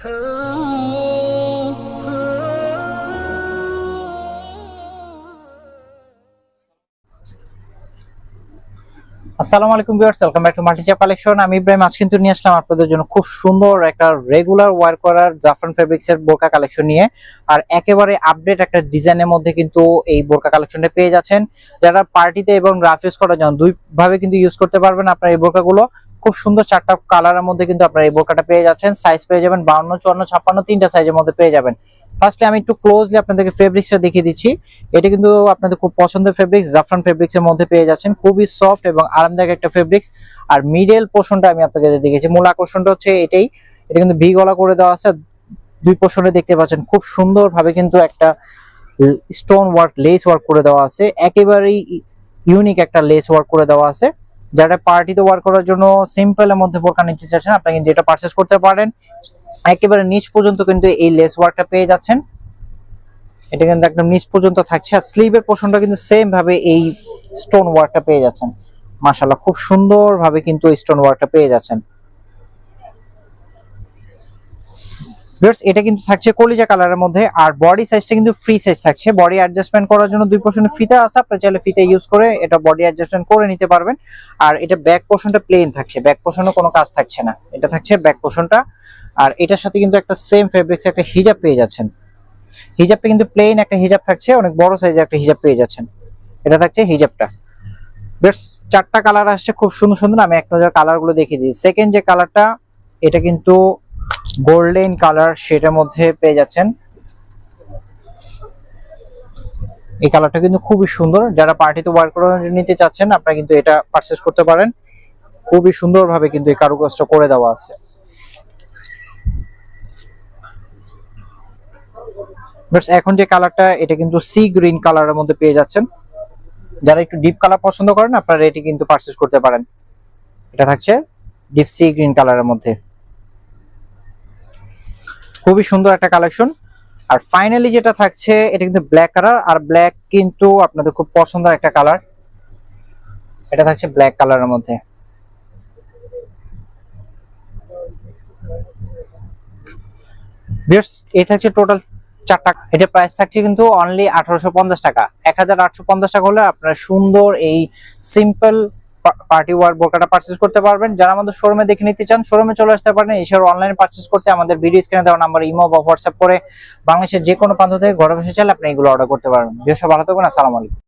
আসসালামু আলাইকুম viewers, welcome back to মাল্টিচাপ কালেকশন। আমি ইব্রাহিম আজ কিন্তু নিয়ে আসলাম আপনাদের জন্য খুব সুন্দর একটা রেগুলার ওয়ার করার জাফরান ফেব্রিক্সের বোরকা কালেকশন নিয়ে। আর একেবারে আপডেট একটা ডিজাইনের মধ্যে কিন্তু এই বোরকা কালেকশনটা পেয়ে যাচ্ছেন। যারা পার্টিতে এবং রাফ ইউজ করার জন্য দুই ভাবে কিন্তু ইউজ করতে পারবেন আপনার এই বোরকাগুলো। খুব সুন্দর চারটা কালারের মধ্যে কিন্তু আপনার এই বোরকাটা পেয়ে যাচ্ছেন। সাইজ পেয়ে যাবেন বাউন্ন, চুয়ান্ন, ছাপ্পান্ন, তিনটা সাইজের মধ্যে পেয়ে যাবেন। ফার্স্টলি আমি একটু ক্লোজলি আপনাদেরকে ফেব্রিক্সটা দেখিয়ে দিচ্ছি। এটা কিন্তু আপনাদের খুব পছন্দের ফেব্রিক্স জাফরান ফেব্রিক্স এর মধ্যে পেয়ে যাচ্ছেন। খুবই সফট এবং আরামদায়ক একটা ফেব্রিক্স আর মিডল পোর্শনটা আমি আপনাকে দেখেছি মূল আকর্ষণটা হচ্ছে এটাই। এটা কিন্তু ভি গলা করে দেওয়া আছে। দুই পোর্শনে দেখতে পাচ্ছেন। খুব সুন্দর ভাবে কিন্তু একটা স্টোন ওয়ার্ক লেস ওয়ার্ক করে দেওয়া আছে। একেবারেই ইউনিক একটা লেস ওয়ার্ক করে দেওয়া আছে। যারা পার্টিতে ওয়ার্ক করার জন্য সিম্পলের মধ্যে বোরকা নিতে চাচ্ছেন আপনি কিন্তু এটা পারচেস করতে পারেন। একেবারে নিচ পর্যন্ত কিন্তু এই লেস ওয়ার্কটা পেয়ে যাচ্ছেন। এটা কিন্তু একদম নিচ পর্যন্ত থাকছে। আর স্লিভের পোর্শনটা কিন্তু সেম ভাবে এই স্টোন ওয়ার্কটা পেয়ে যাচ্ছেন। মাশাআল্লাহ, খুব সুন্দরভাবে কিন্তু এই স্টোন ওয়ার্কটা পেয়ে যাচ্ছেন। ভিউয়ার্স এটা কিন্তু থাকছে কলিজা কালারের মধ্যে, আর বডি সাইজটা কিন্তু ফ্রি সাইজ থাকছে। বডি অ্যাডজাস্টমেন্ট করার জন্য দুই পোর্শনে ফিতা আছে আপনি চাইলে ফিতা ইউজ করে এটা বডি অ্যাডজাস্টমেন্ট করে নিতে পারবেন। আর এটা ব্যাক পোর্শনটা প্লেন থাকছে ব্যাক পোর্শনে কোনো কাজ থাকছে না। এটা থাকছে ব্যাক পোর্শনটা আর এটার সাথে কিন্তু একটা সেম ফেব্রিক্স একটা হিজাব পেয়ে যাচ্ছেন। হিজাবটা কিন্তু প্লেন একটা হিজাব থাকছে, অনেক বড় সাইজের একটা হিজাব পেয়ে যাচ্ছেন। এটা থাকছে হিজাবটা বেশ চারটা কালার আসছে, খুব সুন্দর সুন্দর, আমি এক নজর কালারগুলো দেখিয়ে দিই। সেকেন্ড যে কালারটা এটা কিন্তু গোল্ডেন কালার সেটার মধ্যে পেয়ে যাচ্ছেন। এই কালারটা কিন্তু খুবই সুন্দর। যারা পার্টিতে ওয়ার করে নিতে চাচ্ছেন, আপনারা কিন্তু এটা পারচেস করতে পারেন। খুবই সুন্দরভাবে কিন্তু এই কারুকাজটা করে দেওয়া আছে। এখন যে কালারটা, এটা কিন্তু সি গ্রিন কালারের মধ্যে পেয়ে যাচ্ছেন। যারা একটু ডিপ কালার পছন্দ করেন, আপনারা এটি কিন্তু পারচেস করতে পারেন। এটা থাকছে ডিপ সি গ্রিন কালারের মধ্যে। খুবই সুন্দর একটা কালেকশন আর ফাইনালি যেটা থাকছে, এটা কিন্তু ব্ল্যাক কালার আর ব্ল্যাক কিন্তু আপনাদের খুব পছন্দের একটা কালার এটা থাকছে ব্ল্যাক কালারের মধ্যে। এই থাকছে টোটাল চারটা এটা প্রাইস থাকছে কিন্তু অনলি আঠারোশো পঞ্চাশ টাকা। এক হাজার আটশো পঞ্চাশ টাকা হলে আপনারা সুন্দর এই সিম্পল পার্টি ওয়ার বোকাটা পারচেস করতে পারবেন। যারা আমাদের শোরুমে দেখে নিতে চান শোরুমে চলে আসতে পারেন। এছাড়াও অনলাইনে পারচেস করতে আমাদের ভিডিও স্ক্রিনে দেওয়া নাম্বার ইমো বা হোয়াটসঅ্যাপ করে বাংলাদেশের যে কোনো প্রান্ত থেকে ঘরে বসে চাইলে আপনি এগুলো অর্ডার করতে পারবেন বেশ ভালো থাকবেন। আসসালামু আলাইকুম।